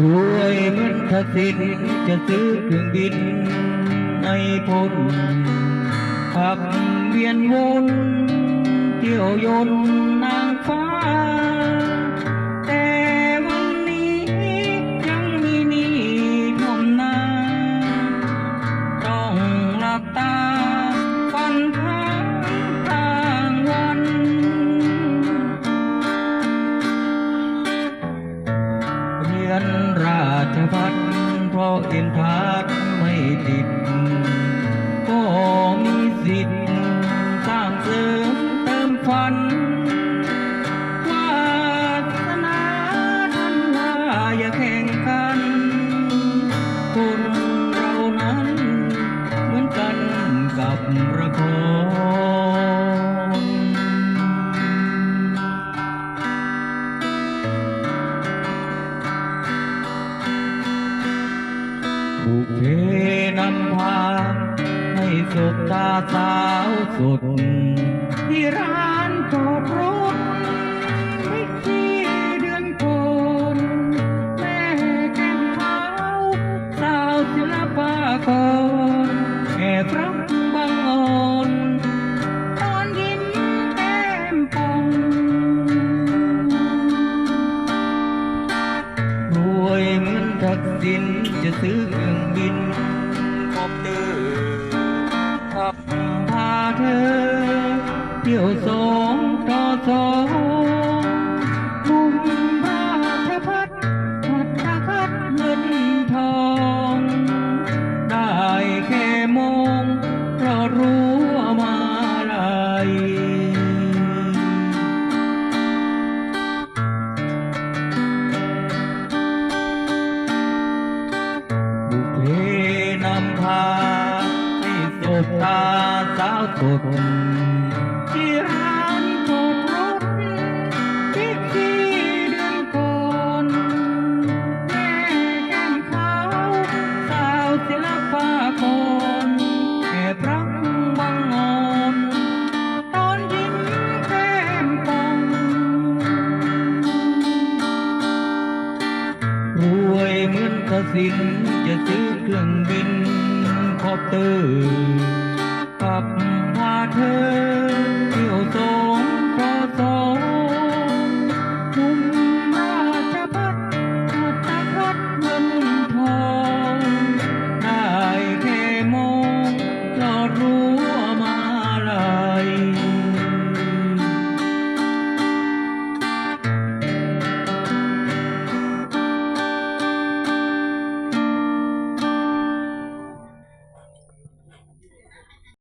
รวยเหมือนทัศินจะซื้อเครื่องบินให้พ้นขับเวียนวนเที่ยวยนนางฟ้า ชพัฒเพราะเอ็นพัดไม่ติด ก็มีสิทธิ์ บุพเพนำพาให้สบตาสาวสุด ที่ร้านจอดรถวิธีเดือนโกนแม่แก้มขาวสาวศิลปากรแอบรักบังอ่อนตอนยิ้มแก้มปองรวยเหมือนทักษิณ จะซื้อเครื่องบินคอปเตอร์ขับพาเธอเที่ยวสองต่อสอง บตาสาวสดที่ร้านจอดรถที่ที่เดือนก่อนแม่แก้มขาวสาวศิลปากรแอบรักบังอ่อนตอนยิ้มแก้มปองรวยเหมือนกสินจะซื้อเครื่องบินค